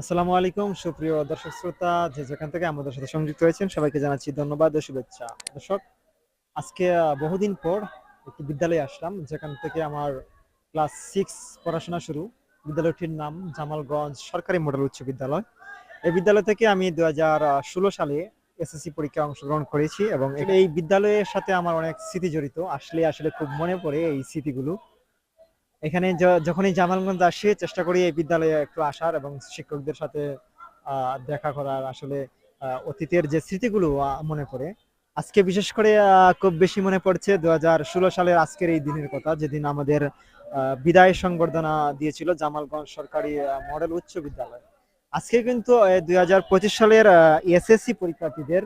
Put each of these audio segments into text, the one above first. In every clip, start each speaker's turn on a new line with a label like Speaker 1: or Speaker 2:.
Speaker 1: আসসালামু আলাইকুম, সুপ্রিয় দর্শক শ্রোতা, যে যেখান থেকে আমাদের সাথে সংযুক্ত হয়েছেন সবাইকে জানাচ্ছি ধন্যবাদ ও শুভেচ্ছা। দর্শক, আজকে বহুদিন পর একটি বিদ্যালয়ে আসলাম, যেখান থেকে আমার ক্লাস সিক্স পড়াশোনা শুরু। বিদ্যালয়টির নাম জামালগঞ্জ সরকারি মডেল উচ্চ বিদ্যালয়। এই বিদ্যালয় থেকে আমি দু ষোলো সালে এসএসসি পরীক্ষায় অংশগ্রহণ করেছি এবং এই বিদ্যালয়ের সাথে আমার অনেক স্মৃতি জড়িত। আসলে আসলে খুব মনে পড়ে এই স্মৃতিগুলো। এখানে যখনই জামালগঞ্জ আসি, চেষ্টা করি এই বিদ্যালয়ে একটু আসার এবং শিক্ষকদের সাথে দেখা করার আসলে অতীতের যে স্মৃতিগুলো মনে পড়ে। আজকে বিশেষ করে খুব বেশি মনে পড়ছে দু হাজার ষোলো সালের আজকের এই দিনের কথা, যেদিন আমাদের বিদায় সংবর্ধনা দিয়েছিল জামালগঞ্জ সরকারি মডেল উচ্চ বিদ্যালয়। আজকে কিন্তু দুই হাজার পঁচিশ সালের এসএসসি পরীক্ষার্থীদের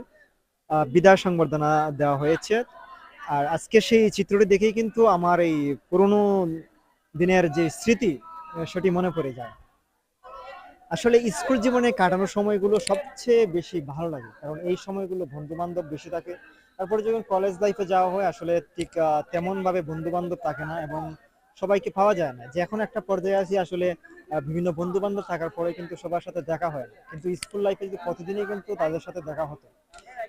Speaker 1: বিদায় সংবর্ধনা দেওয়া হয়েছে। আর আজকে সেই চিত্রটি দেখেই কিন্তু আমার এই পুরনো দিনের যে স্মৃতি সেটি মনে পড়ে যায়। আসলে স্কুল জীবনে কাটানোর সময়গুলো সবচেয়ে বেশি ভালো লাগে। কারণ এই সময়গুলো বন্ধু বান্ধব বেশি থাকে। তারপরে যখন কলেজ লাইফে যাওয়া হয়, আসলে ঠিক তেমন ভাবে বন্ধু বান্ধব থাকে না এবং সবাইকে পাওয়া যায় না। যে এখন একটা পর্যায়ে আছি, আসলে বিভিন্ন বন্ধু বান্ধব থাকার পরে কিন্তু সবার সাথে দেখা হয় না। কিন্তু স্কুল লাইফে যদি প্রতিদিনই কিন্তু তাদের সাথে দেখা হতো,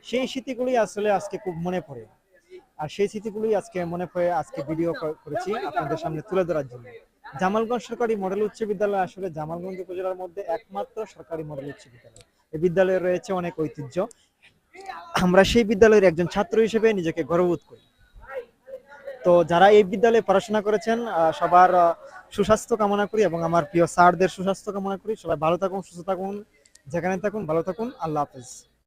Speaker 1: সেই স্মৃতিগুলি আসলে আজকে খুব মনে পড়ে। আর সেই স্মৃতিগুলি আজকে মনে পড়ে, আজকে ভিডিও করেছি আপনাদের সামনে তুলে ধরার জন্য। জামালগঞ্জ সরকারি মডেল উচ্চ বিদ্যালয় আসলে জামালগঞ্জ উপজেলার মধ্যে একমাত্র সরকারি মডেল উচ্চ বিদ্যালয়। এই বিদ্যালয়ে রয়েছে অনেক ঐতিহ্য। আমরা সেই বিদ্যালয়ের একজন ছাত্র হিসেবে নিজেকে গর্ববোধ করি। তো যারা এই বিদ্যালয়ে পড়াশোনা করেছেন সবার সুস্বাস্থ্য কামনা করি এবং আমার প্রিয় স্যারদের সুস্বাস্থ্য কামনা করি। সবাই ভালো থাকুন, সুস্থ থাকুন, যেখানে থাকুন, ভালো থাকুন। আল্লাহ হাফেজ।